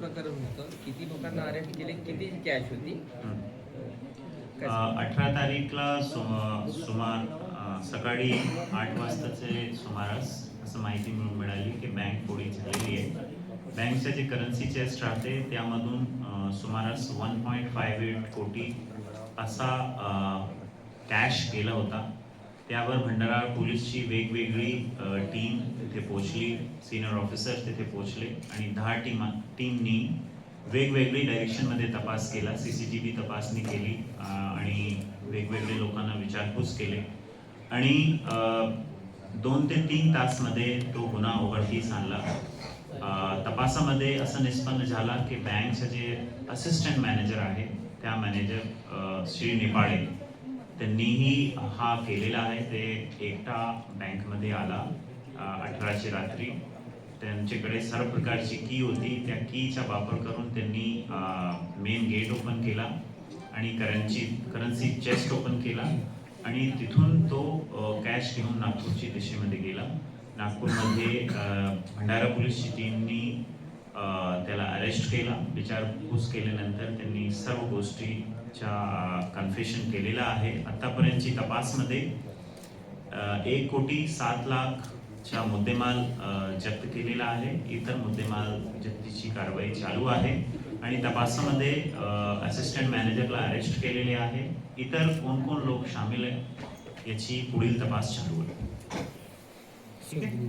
प्रकरण होतं. किती लोकांना अरेस्ट केले किती कॅश होती? अठरा तारीखला सुमार सकाळी आठ वाजताचे सुमारास असं माहिती मिळून मिळाली की बँक फोडी झालेली आहे. बँकचं जे करन्सी चेस्ट राहते त्यामधून सुमारास वन पॉईंट फाईव्ह एट कोटी असा कॅश गेला होता. त्यावर भंडारा पोलीसची वेगवेगळी टीम तिथे पोहोचली. सिनियर ऑफिसर तिथे पोहोचले आणि दहा टीमा टीमनी वेगवेगळी डायरेक्शनमध्ये तपास केला. सी सी टी व्ही तपासणी केली आणि वेगवेगळे लोकांना विचारपूस केले. आणि दोन ते तीन तासमध्ये तो गुन्हा उघडकीस आणला. तपासामध्ये असं निष्पन्न झाला की बँकचे जे असिस्टंट मॅनेजर आहे त्या मॅनेजर श्री निपाळे त्यांनीही हा केलेला आहे. ते एकटा बँकमध्ये आला अठराशे रात्री. त्यांच्याकडे सर्व प्रकारची की होती. त्या कीचा वापर करून त्यांनी मेन गेट ओपन केला आणि करन्सी करन्सी चेस्ट ओपन केला आणि तिथून तो कॅश घेऊन नागपूरची दिशेमध्ये गेला. नागपूरमध्ये भंडारा पोलीसची टीमनी अरेस्ट केला विचारपूस केल्यानंतर त्यांनी सर्व गोष्टीच्या कन्फेशन केलेलं आहे. आतापर्यंतची तपासमध्ये एक कोटी सात लाखच्या मुद्देमाल जप्त केलेला आहे. इतर मुद्देमाल जप्तीची कारवाई चालू आहे. आणि तपासामध्ये असिस्टंट मॅनेजरला अरेस्ट केलेले आहे. इतर कोण कोण लोक सामील आहे याची पुढील तपास चालू आहे ठीक आहे?